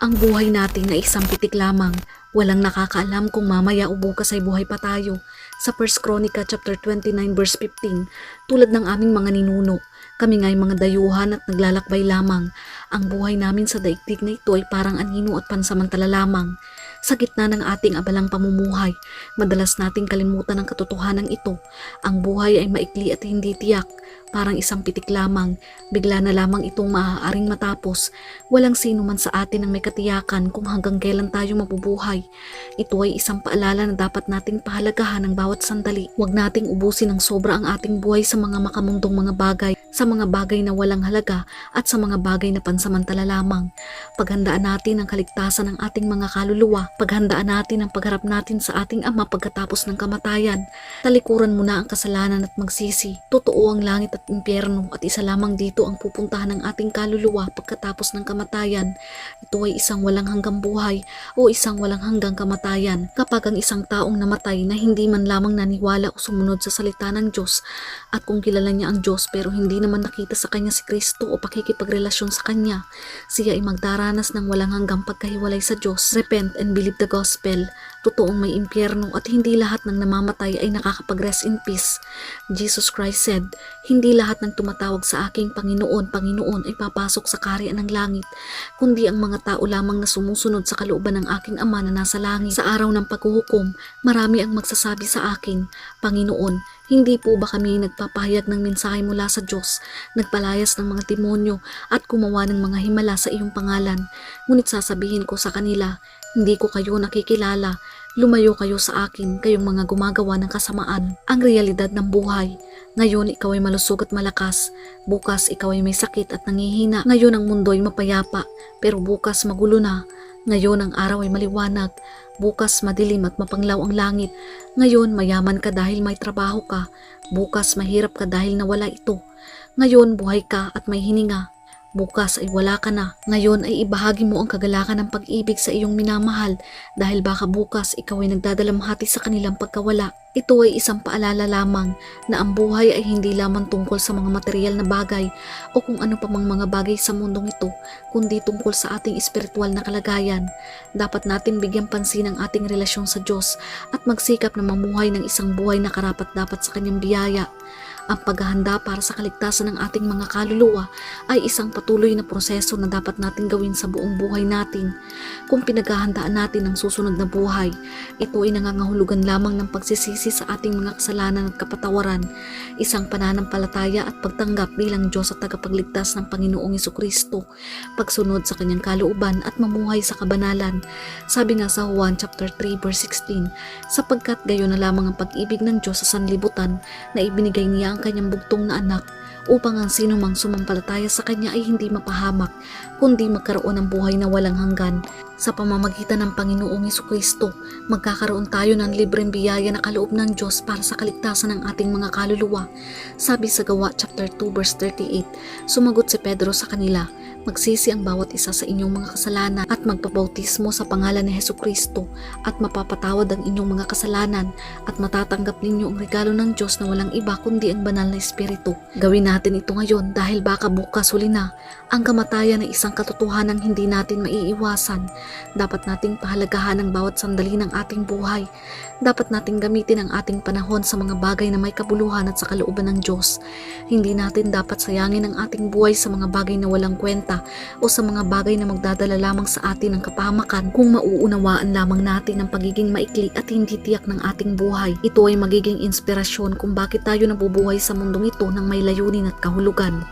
Ang buhay natin ay isang pitik lamang. Walang nakakaalam kung mamaya o bukas ay buhay pa tayo. Sa 1 Chronica chapter 29 verse 15, tulad ng aming mga ninuno, kami nga'y mga dayuhan at naglalakbay lamang. Ang buhay namin sa daigdig na ito ay parang anino at pansamantala lamang. Sa gitna ng ating abalang pamumuhay, madalas nating kalimutan ang katotohanan ito. Ang buhay ay maikli at hindi tiyak, parang isang pitik lamang. Bigla na lamang itong maaaring matapos. Walang sino man sa atin ang may katiyakan kung hanggang kailan tayo mabubuhay. Ito ay isang paalala na dapat nating pahalagahan ng bawat sandali. Huwag nating ubusin ng sobra ang ating buhay sa mga makamundong mga bagay, sa mga bagay na walang halaga at sa mga bagay na pansamantala lamang. Paghandaan natin ang kaligtasan ng ating mga kaluluwa, paghandaan natin ang pagharap natin sa ating Ama pagkatapos ng kamatayan. Talikuran mo na ang kasalanan at magsisi. Totoo ang langit at impyerno at isa lamang dito ang pupuntahan ng ating kaluluwa pagkatapos ng kamatayan. Ito ay isang walang hanggang buhay o isang walang hanggang kamatayan. Kapag ang isang taong namatay na hindi man lamang naniwala o sumunod sa salita ng Diyos at kung kilala niya ang Diyos pero hindi naman nakita sa kanya si Kristo o pakikipagrelasyon sa kanya, siya ay magdaranas ng walang hanggang pagkahiwalay sa Diyos. Repent and believe the gospel. Totoong may impyerno at hindi lahat ng namamatay ay nakakapag-rest in peace. Jesus Christ said, Hindi lahat ng tumatawag sa aking Panginoon, Panginoon ay papasok sa kaharian ng langit, kundi ang mga tao lamang na sumusunod sa kalooban ng aking Ama na nasa langit. Sa araw ng paghuhukom, marami ang magsasabi sa akin, Panginoon, hindi po ba kami nagpapahayag ng mensahe mula sa Diyos, nagpalayas ng mga demonyo at gumawa ng mga himala sa iyong pangalan? Ngunit sasabihin ko sa kanila, hindi ko kayo nakikilala, lumayo kayo sa akin, kayong mga gumagawa ng kasamaan. Ang realidad ng buhay, ngayon ikaw ay malusog at malakas, bukas ikaw ay may sakit at nangihina. Ngayon ang mundo ay mapayapa, pero bukas magulo na. Ngayon ang araw ay maliwanag, bukas madilim at mapanglaw ang langit. Ngayon mayaman ka dahil may trabaho ka, bukas mahirap ka dahil nawala ito. Ngayon buhay ka at may hininga, bukas ay wala ka na. Ngayon ay ibahagi mo ang kagalakan ng pag-ibig sa iyong minamahal dahil baka bukas ikaw ay nagdadalamhati sa kanilang pagkawala. Ito ay isang paalala lamang na ang buhay ay hindi lamang tungkol sa mga material na bagay o kung ano pa mang mga bagay sa mundong ito, kundi tungkol sa ating espiritual na kalagayan. Dapat natin bigyan pansin ang ating relasyon sa Diyos at magsikap na mamuhay ng isang buhay na karapat-dapat sa kanyang biyaya. Ang paghahanda para sa kaligtasan ng ating mga kaluluwa ay isang patuloy na proseso na dapat natin gawin sa buong buhay natin. Kung pinaghahandaan natin ang susunod na buhay, ito ay nangangahulugan lamang ng pagsisisi sa ating mga kasalanan at kapatawaran, isang pananampalataya at pagtanggap bilang Diyos at tagapagligtas ng Panginoong Kristo, pagsunod sa kanyang kalooban at mamuhay sa kabanalan. Sabi nga sa Juan chapter 3 verse 16, sapagkat gayon na lamang ang pag-ibig ng Diyos sa sanlibutan na ibinigay niya ang kanyang bugtong na anak upang ang sino mang sumampalataya sa kanya ay hindi mapahamak, kundi magkaroon ng buhay na walang hanggan. Sa pamamagitan ng Panginoong Kristo, magkakaroon tayo ng libreng biyaya na kaloob ng Diyos para sa kaligtasan ng ating mga kaluluwa. Sabi sa Gawa chapter 2 verse 38, sumagot si Pedro sa kanila, Magsisi ang bawat isa sa inyong mga kasalanan at magpabautismo sa pangalan ni Heso Kristo at mapapatawad ang inyong mga kasalanan at matatanggap ninyo ang regalo ng Diyos na walang iba kundi ang banal na Espiritu. Gawin natin ito ngayon dahil baka bukas huli na. Ang kamatayan ay isang katotohanan hindi natin maiiwasan. Dapat nating pahalagahan ang bawat sandali ng ating buhay. Dapat nating gamitin ang ating panahon sa mga bagay na may kabuluhan at sa kalooban ng Diyos. Hindi natin dapat sayangin ang ating buhay sa mga bagay na walang kwenta o sa mga bagay na magdadala lamang sa atin ng kapahamakan kung mauunawaan lamang natin ang pagiging maikli at hindi tiyak ng ating buhay. Ito ay magiging inspirasyon kung bakit tayo nabubuhay sa mundong ito ng may layunin at kahulugan.